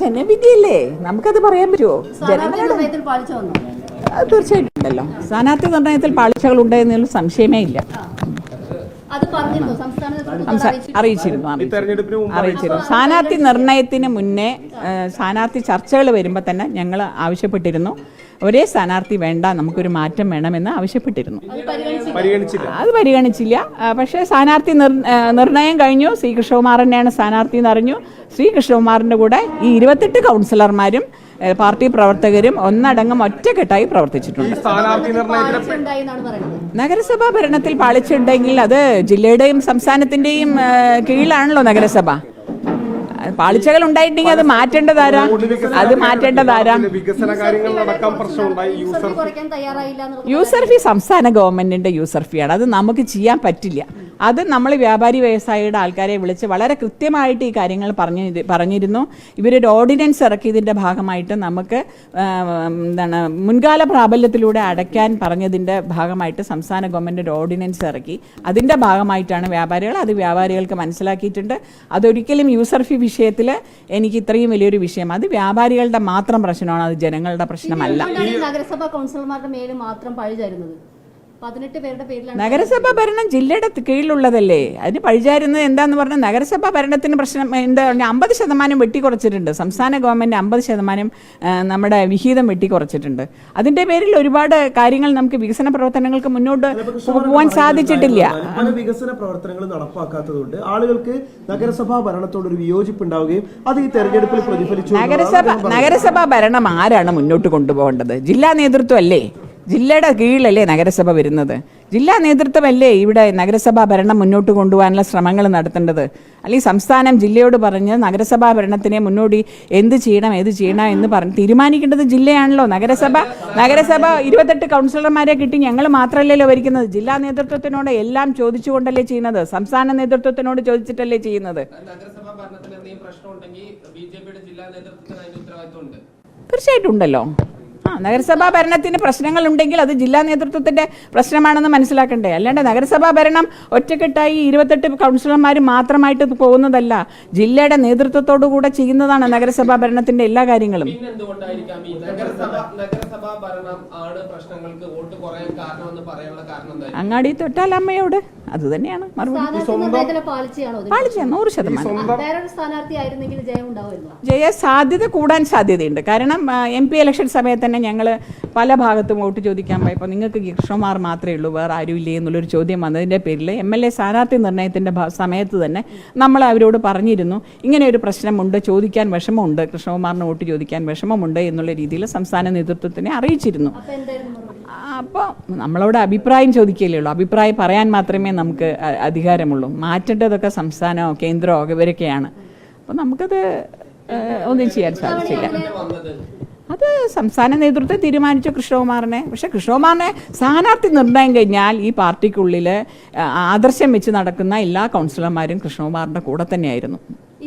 ജനവിധിയല്ലേ? നമുക്കത് പറയാൻ പറ്റുമോ ജനങ്ങളുടെ തീർച്ചയായിട്ടും ഉണ്ടല്ലോ. സ്ഥാനാർത്ഥി നിർണയത്തിൽ പാളിച്ചകൾ ഉണ്ടായിരുന്നതിൽ സംശയമേ ഇല്ല. അറിയിച്ചിരുന്നു. അറിയിച്ചിരുന്നു. സ്ഥാനാർത്ഥി നിർണയത്തിന് മുന്നേ സ്ഥാനാർത്ഥി ചർച്ചകൾ വരുമ്പോൾ തന്നെ ഞങ്ങൾ ആവശ്യപ്പെട്ടിരുന്നു. ഒരേ സ്ഥാനാർത്ഥി വേണ്ട നമുക്കൊരു മാറ്റം വേണമെന്ന് ആവശ്യപ്പെട്ടിരുന്നു. അത് പരിഗണിച്ചില്ല. പരിഗണിച്ചില്ല. അത് പരിഗണിച്ചില്ല. പക്ഷേ സ്ഥാനാർത്ഥി നിർ- നിർണയം കഴിഞ്ഞു. ശ്രീകൃഷ്ണകുമാറിനെയാണ് കൃഷ്ണകുമാർ തന്നെയാണ് സ്ഥാനാർത്ഥി എന്ന് അറിഞ്ഞു. ശ്രീകൃഷ്ണകുമാറിന്റെ കൂടെ ഈ ഇരുപത്തെട്ട് കൗൺസിലർമാരും പാർട്ടി പ്രവർത്തകരും ഒന്നടങ്കം ഒറ്റക്കെട്ടായി പ്രവർത്തിച്ചിട്ടുണ്ട്. നഗരസഭാ ഭരണത്തിൽ പാളിച്ചുണ്ടെങ്കിൽ അത് ജില്ലയുടെയും സംസ്ഥാനത്തിന്റെയും കീഴിലാണല്ലോ നഗരസഭ. പാളിച്ചകൾ ഉണ്ടായിട്ടുണ്ടെങ്കിൽ അത് മാറ്റേണ്ടതാരാ? അത് മാറ്റേണ്ടതാരാ? യൂസർ ഫീ സംസ്ഥാന ഗവൺമെന്റിന്റെ യൂസർ ഫീ ആണ് അത് നമുക്ക് ചെയ്യാൻ പറ്റില്ല. അത് നമ്മൾ വ്യാപാരി വ്യവസായിയുടെ ആൾക്കാരെ വിളിച്ച് വളരെ കൃത്യമായിട്ട് ഈ കാര്യങ്ങൾ പറഞ്ഞു പറഞ്ഞിരുന്നു. ഇവരൊരു ഓർഡിനൻസ് ഇറക്കിയതിന്റെ ഭാഗമായിട്ട് നമുക്ക് എന്താണ് മുൻകാല പ്രാബല്യത്തിലൂടെ അടയ്ക്കാൻ പറഞ്ഞതിന്റെ ഭാഗമായിട്ട് സംസ്ഥാന ഗവൺമെന്റ് ഒരു ഓർഡിനൻസ് ഇറക്കി. അതിന്റെ ഭാഗമായിട്ടാണ് വ്യാപാരികൾ അത് വ്യാപാരികൾക്ക് മനസ്സിലാക്കിയിട്ടുണ്ട്. അതൊരിക്കലും യൂസർ ഫി വിഷയത്തിൽ എനിക്ക് ഇത്രയും വലിയൊരു വിഷയം. അത് വ്യാപാരികളുടെ മാത്രം പ്രശ്നമാണ് അത് ജനങ്ങളുടെ പ്രശ്നമല്ല. നഗരസഭാ കൗൺസിലർമാരുടെ മേലും മാത്രം പഴി ചാരുന്നത്. പതിനെട്ട് പേരുടെ പേരിലാണ് നഗരസഭ ഭരണം ജില്ലയുടെ കീഴിലുള്ളതല്ലേ? അതിന് പഴിചാരുന്നത് എന്താന്ന് പറഞ്ഞാൽ നഗരസഭ ഭരണത്തിന് പ്രശ്നം എന്താ പറഞ്ഞാൽ അമ്പത് ശതമാനം വെട്ടിക്കുറച്ചിട്ടുണ്ട്. സംസ്ഥാന ഗവൺമെന്റ് അമ്പത് ശതമാനം നമ്മുടെ വിഹിതം വെട്ടിക്കുറച്ചിട്ടുണ്ട്. അതിന്റെ പേരിൽ ഒരുപാട് കാര്യങ്ങൾ നമുക്ക് വികസന പ്രവർത്തനങ്ങൾക്ക് മുന്നോട്ട് പോകാൻ സാധിച്ചിട്ടില്ല. പല വികസന പ്രവർത്തനങ്ങൾ നടപ്പാക്കാത്തതുകൊണ്ട് ആളുകൾക്ക് നഗരസഭാ ഭരണത്തോടൊരു വിയോജിപ്പ് ഉണ്ടാവുകയും അത് ഈ തെരഞ്ഞെടുപ്പിൽ പ്രതിഫലിച്ചു നഗരസഭ നഗരസഭാ ഭരണം ആരാണ് മുന്നോട്ട് കൊണ്ടുപോകേണ്ടത്? ജില്ലാ നേതൃത്വം അല്ലേ? ജില്ലയുടെ കീഴിലല്ലേ നഗരസഭ വരുന്നത്? ജില്ലാ നേതൃത്വമല്ലേ ഇവിടെ നഗരസഭാ ഭരണം മുന്നോട്ട് കൊണ്ടുപോകാനുള്ള ശ്രമങ്ങൾ നടത്തേണ്ടത്? അല്ലെങ്കിൽ സംസ്ഥാനം ജില്ലയോട് പറഞ്ഞ് നഗരസഭാ ഭരണത്തിനെ മുന്നോടി എന്ത് ചെയ്യണം ഏത് ചെയ്യണം എന്ന് പറഞ്ഞ് തീരുമാനിക്കേണ്ടത് ജില്ലയാണല്ലോ. നഗരസഭ നഗരസഭ ഇരുപത്തെട്ട് കൗൺസിലർമാരെ കിട്ടി ഞങ്ങൾ മാത്രമല്ലല്ലോ ഭരിക്കുന്നത്. ജില്ലാ നേതൃത്വത്തിനോട് എല്ലാം ചോദിച്ചുകൊണ്ടല്ലേ ചെയ്യുന്നത്? സംസ്ഥാന നേതൃത്വത്തിനോട് ചോദിച്ചിട്ടല്ലേ ചെയ്യുന്നത്? തീർച്ചയായിട്ടും ഉണ്ടല്ലോ. നഗരസഭാ ഭരണത്തിന് പ്രശ്നങ്ങൾ ഉണ്ടെങ്കിൽ അത് ജില്ലാ നേതൃത്വത്തിന്റെ പ്രശ്നമാണെന്ന് മനസ്സിലാക്കണ്ടേ? അല്ലാണ്ട് നഗരസഭാ ഭരണം ഒറ്റക്കെട്ടായി ഇരുപത്തെട്ട് കൗൺസിലർമാർ മാത്രമായിട്ട് പോകുന്നതല്ല. ജില്ലയുടെ നേതൃത്വത്തോടു കൂടെ ചെയ്യുന്നതാണ് നഗരസഭാ ഭരണത്തിന്റെ എല്ലാ കാര്യങ്ങളും. പിന്നെ എന്തുകൊണ്ടായിരിക്കാം ഈ നഗരസഭ നഗരസഭാ ഭരണം ആണ് പ്രശ്നങ്ങൾക്ക് വോട്ട് കുറയാൻ കാരണമെന്ന് പറയാനുള്ള കാരണം അങ്ങാടി തൊട്ടാൽ അമ്മയോട് അത് തന്നെയാണ്. നൂറ് ശതമാനം. ജയ സാധ്യത കൂടാൻ സാധ്യതയുണ്ട്. കാരണം എം പി ഇലക്ഷൻ സമയത്ത് തന്നെ ഞങ്ങൾ പല ഭാഗത്തും വോട്ട് ചോദിക്കാൻ പോയപ്പോൾ നിങ്ങൾക്ക് കൃഷ്ണമാർ മാത്രമേ ഉള്ളൂ വേറെ ആരും ഇല്ലേ എന്നുള്ളൊരു ചോദ്യം വന്നതിന്റെ പേരിൽ എം എൽ എ സ്ഥാനാർത്ഥി നിർണയത്തിന്റെ സമയത്ത് തന്നെ നമ്മൾ അവരോട് പറഞ്ഞിരുന്നു ഇങ്ങനെ ഒരു പ്രശ്നമുണ്ട് ചോദിക്കാൻ വിഷമമുണ്ട് കൃഷ്ണകുമാറിന് വോട്ട് ചോദിക്കാൻ വിഷമമുണ്ട് എന്നുള്ള രീതിയിൽ സംസ്ഥാന നേതൃത്വത്തിനെ അറിയിച്ചിരുന്നു. അപ്പോൾ നമ്മളോട് അഭിപ്രായം ചോദിക്കുകയല്ലേ ഉള്ളൂ അഭിപ്രായം പറയാൻ മാത്രമേ നമുക്ക് അധികാരമുള്ളൂ മാറ്റേണ്ടതൊക്കെ സംസ്ഥാനമോ കേന്ദ്രമോ ഇവരൊക്കെയാണ് അപ്പോൾ നമുക്കത് ഒന്നും ചെയ്യാൻ സാധിച്ചില്ല. അത് സംസ്ഥാന നേതൃത്വം തീരുമാനിച്ചു കൃഷ്ണകുമാറിനെ. പക്ഷെ കൃഷ്ണകുമാറിനെ സ്ഥാനാർത്ഥി നിർണയം കഴിഞ്ഞാൽ ഈ പാർട്ടിക്കുള്ളിൽ ആദർശം വെച്ച് നടക്കുന്ന എല്ലാ കൗൺസിലർമാരും കൃഷ്ണകുമാറിന്റെ കൂടെ തന്നെയായിരുന്നു.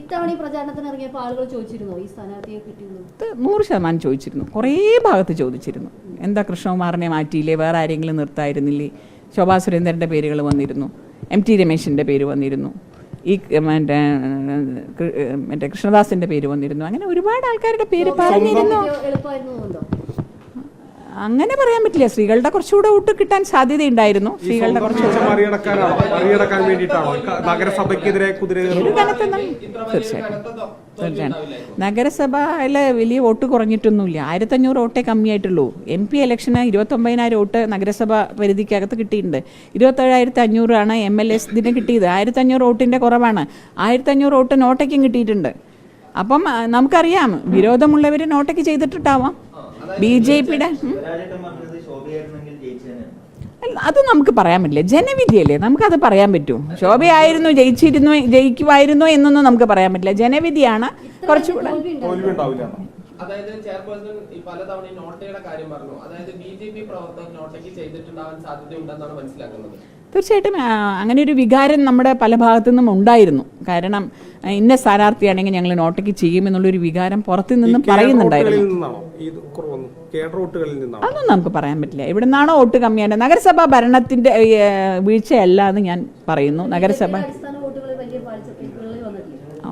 ഇത്തവണ ഈ പ്രചാരണത്തിന് ഇറങ്ങിയപ്പോൾ ആളുകൾ ചോദിച്ചിരുന്നു ഈ സ്ഥാനാർത്ഥിയെ നൂറ് ശതമാനം ചോദിച്ചിരുന്നു. കുറേ ഭാഗത്ത് ചോദിച്ചിരുന്നു. എന്താ കൃഷ്ണകുമാറിനെ മാറ്റിയില്ലേ? വേറെ ആരെങ്കിലും നിർത്തായിരുന്നില്ലേ? ശോഭാ സുരേന്ദ്രന്റെ പേരുകൾ വന്നിരുന്നു. എം ടി രമേശിന്റെ പേര് വന്നിരുന്നു. ഈ മറ്റേ മറ്റേ കൃഷ്ണദാസിന്റെ പേര് വന്നിരുന്നു. അങ്ങനെ ഒരുപാട് ആൾക്കാരുടെ പേര് പറഞ്ഞിരുന്നു. അങ്ങനെ പറയാൻ പറ്റില്ല. സ്ത്രീകളുടെ കുറച്ചുകൂടെ വോട്ട് കിട്ടാൻ സാധ്യതയുണ്ടായിരുന്നു. സ്ത്രീകളുടെ ഒരു തീർച്ചയായിട്ടും. തീർച്ചയായിട്ടും. നഗരസഭയിലെ വലിയ വോട്ട് കുറഞ്ഞിട്ടൊന്നുമില്ല. ആയിരത്തഞ്ഞൂറ് വോട്ടേ കമ്മിയായിട്ടുള്ളൂ. എം പി ഇലക്ഷന് ഇരുപത്തൊമ്പതിനായിരം വോട്ട് നഗരസഭ പരിധിക്കകത്ത് കിട്ടിയിട്ടുണ്ട്. ഇരുപത്തേഴായിരത്തി അഞ്ഞൂറാണ് എം എൽ എസ് ഇതിന് കിട്ടിയത്. ആയിരത്തഞ്ഞൂറ് വോട്ടിന്റെ കുറവാണ്. ആയിരത്തഞ്ഞൂറ് വോട്ട് നോട്ടയ്ക്കും കിട്ടിയിട്ടുണ്ട്. അപ്പം നമുക്കറിയാം വിരോധമുള്ളവർ നോട്ടയ്ക്ക് ചെയ്തിട്ടുണ്ടാവാം. ബി ജെ പിയുടെ? അത് നമുക്ക് പറയാൻ പറ്റില്ല. ജനവിധിയല്ലേ? നമുക്കത് പറയാൻ പറ്റൂ. ശോഭയായിരുന്നു ജയിച്ചിരുന്നു ജയിക്കുമായിരുന്നു എന്നൊന്നും നമുക്ക് പറയാൻ പറ്റില്ല. ജനവിധിയാണ് കുറച്ചുകൂടെ അതായത് ചെയർപേഴ്സൺ ഈ പലതവണ നോട്ടയുടെ കാര്യം പറഞ്ഞു. അതായത് ബി ജെ പി പ്രവർത്തകർ നോട്ടയ്ക്ക് ചെയ്തിട്ടുണ്ടാവാൻ സാധ്യതയുണ്ടെന്നാണ് മനസ്സിലാക്കുന്നത്. തീർച്ചയായിട്ടും അങ്ങനെ ഒരു വികാരം നമ്മുടെ പല ഭാഗത്തു നിന്നും ഉണ്ടായിരുന്നു. കാരണം ഇന്ന സ്ഥാനാർത്ഥിയാണെങ്കിൽ ഞങ്ങൾ നോട്ടയ്ക്ക് ചെയ്യുമെന്നുള്ളൊരു വികാരം പുറത്തു നിന്നും പറയുന്നുണ്ടായിരുന്നു. അതൊന്നും നമുക്ക് പറയാൻ പറ്റില്ല. ഇവിടെ നിന്നാണോ വോട്ട് കമ്മിയാണ് നഗരസഭാ ഭരണത്തിന്റെ വീഴ്ചയല്ല എന്ന് ഞാൻ പറയുന്നു. നഗരസഭ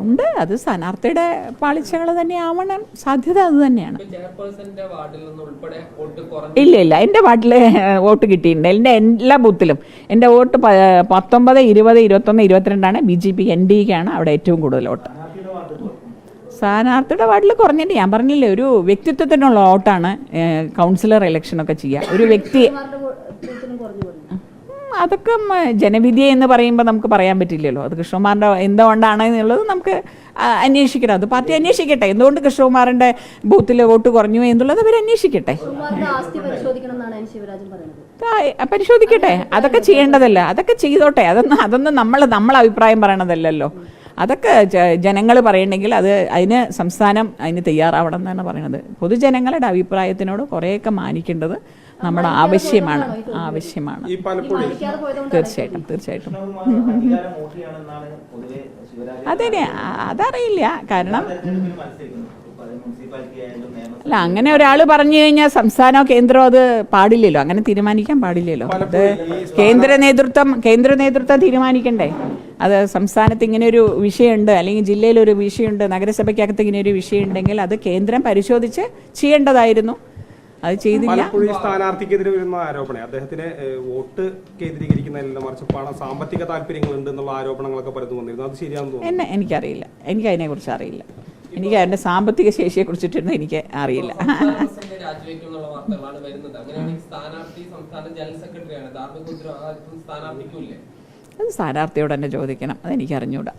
ഉണ്ട്. അത് സ്ഥാനാർത്ഥിയുടെ പാളിച്ചകൾ തന്നെ ആവണം സാധ്യത അത് തന്നെയാണ്. ഇല്ല ഇല്ല. എന്റെ വാർഡിൽ വോട്ട് കിട്ടിയിട്ടുണ്ട്. എന്റെ എല്ലാ ബൂത്തിലും. എന്റെ വോട്ട് പത്തൊമ്പത് ഇരുപത് ഇരുപത്തൊന്ന് ഇരുപത്തിരണ്ടാണ്. B J P N D ആണ് അവിടെ ഏറ്റവും കൂടുതൽ വോട്ട്. സ്ഥാനാർത്ഥിയുടെ വാർഡിൽ കുറഞ്ഞിട്ട് ഞാൻ പറഞ്ഞില്ലേ ഒരു വ്യക്തിത്വത്തിനുള്ള വോട്ടാണ് കൗൺസിലർ കൗൺസിലർ ഇലക്ഷനൊക്കെ ചെയ്യുക ഒരു വ്യക്തി മാരുടെ ബൂത്തിലും കുറഞ്ഞു കുറഞ്ഞു ഉം, അതൊക്കെ ജനവിധി എന്ന് പറയുമ്പോൾ നമുക്ക് പറയാൻ പറ്റില്ലല്ലോ. അത് കൃഷ്ണകുമാറിന്റെ എന്തുകൊണ്ടാണ് എന്നുള്ളത് നമുക്ക് അന്വേഷിക്കണം. അത് പാർട്ടി അന്വേഷിക്കട്ടെ. എന്തുകൊണ്ട് കൃഷ്ണകുമാറിന്റെ ബൂത്തിൽ വോട്ട് കുറഞ്ഞു എന്നുള്ളത് അവർ അന്വേഷിക്കട്ടെ. പരിശോധിക്കട്ടെ. അതൊക്കെ ചെയ്യേണ്ടതല്ല. അതൊക്കെ ചെയ്തോട്ടെ. അതൊന്നും അതൊന്നും നമ്മൾ നമ്മൾ അഭിപ്രായം പറയണതല്ലല്ലോ. അതൊക്കെ ജനങ്ങൾ പറയണമെങ്കിൽ അത് അതിന് സംസ്ഥാനം അതിന് തയ്യാറാവണം എന്നാണ് പറയുന്നത്. പൊതുജനങ്ങളുടെ അഭിപ്രായത്തിനോട് കുറേയൊക്കെ മാനിക്കേണ്ടത് നമ്മുടെ ആവശ്യമാണ്. ആവശ്യമാണ്. തീർച്ചയായിട്ടും തീർച്ചയായിട്ടും. അതെ അതറിയില്ല. കാരണം അല്ല അങ്ങനെ ഒരാൾ പറഞ്ഞു കഴിഞ്ഞാൽ സംസ്ഥാനമോ കേന്ദ്രമോ അത് പാടില്ലല്ലോ. അങ്ങനെ തീരുമാനിക്കാൻ പാടില്ലല്ലോ. അത് കേന്ദ്ര നേതൃത്വം കേന്ദ്ര നേതൃത്വം തീരുമാനിക്കണ്ടേ? അത് സംസ്ഥാനത്ത് ഇങ്ങനെ ഒരു വിഷയമുണ്ട് അല്ലെങ്കിൽ ജില്ലയിൽ ഒരു വിഷയമുണ്ട് നഗരസഭയ്ക്കകത്ത് ഇങ്ങനെ ഒരു വിഷയമുണ്ടെങ്കിൽ അത് കേന്ദ്രം പരിശോധിച്ച് ചെയ്യേണ്ടതായിരുന്നു. അത് ചെയ്തില്ല. സ്ഥാനാർത്ഥിക്കെതിരെ വരുന്ന ആരോപണം? അദ്ദേഹത്തിന് വോട്ട് കേന്ദ്രീകരിക്കുന്നതിലല്ല മറിച്ച് പണം സാമ്പത്തിക താല്പര്യങ്ങൾ ഉണ്ട് എന്നുള്ള ആരോപണങ്ങളൊക്കെ പലതും വന്നിരുന്നു. അത് ശരിയാണെന്ന് തോന്നുന്നു. എന്നെ എനിക്കറിയില്ല. എനിക്ക് അതിനെ കുറിച്ച് അറിയില്ല. എനിക്ക് അതിന്റെ സാമ്പത്തിക ശേഷിയെ കുറിച്ചിട്ടൊന്നും എനിക്ക് അറിയില്ല. അത് സ്ഥാനാർത്ഥിയോട് തന്നെ ചോദിക്കണം. അതെനിക്ക് അറിഞ്ഞൂടാ.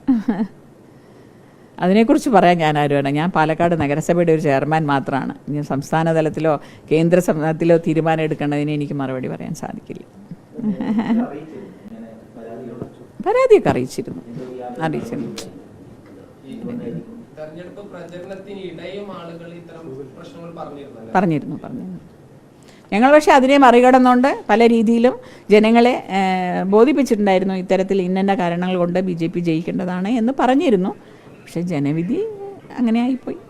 അതിനെക്കുറിച്ച് പറയാൻ ഞാൻ ആരുമാണ് ഞാൻ പാലക്കാട് നഗരസഭയുടെ ഒരു ചെയർമാൻ മാത്രമാണ് ഇനി സംസ്ഥാന തലത്തിലോ കേന്ദ്ര സംസ്ഥാനത്തിലോ തീരുമാനം എടുക്കേണ്ടതിന് എനിക്ക് മറുപടി പറയാൻ സാധിക്കില്ല. പരാതിയൊക്കെ അറിയിച്ചിരുന്നു. അറിയിച്ചിരുന്നു. പറഞ്ഞിരുന്നു പറഞ്ഞിരുന്നു. ഞങ്ങൾ പക്ഷെ അതിനെ മറികടന്നുകൊണ്ട് പല രീതിയിലും ജനങ്ങളെ ബോധിപ്പിച്ചിട്ടുണ്ടായിരുന്നു ഇത്തരത്തിൽ ഇന്നെന്ന കാരണങ്ങൾ കൊണ്ട് ബി ജെ പി ജയിക്കേണ്ടതാണ് എന്ന് പറഞ്ഞിരുന്നു. പക്ഷേ ജനവിധി അങ്ങനെ ആയിപ്പോയി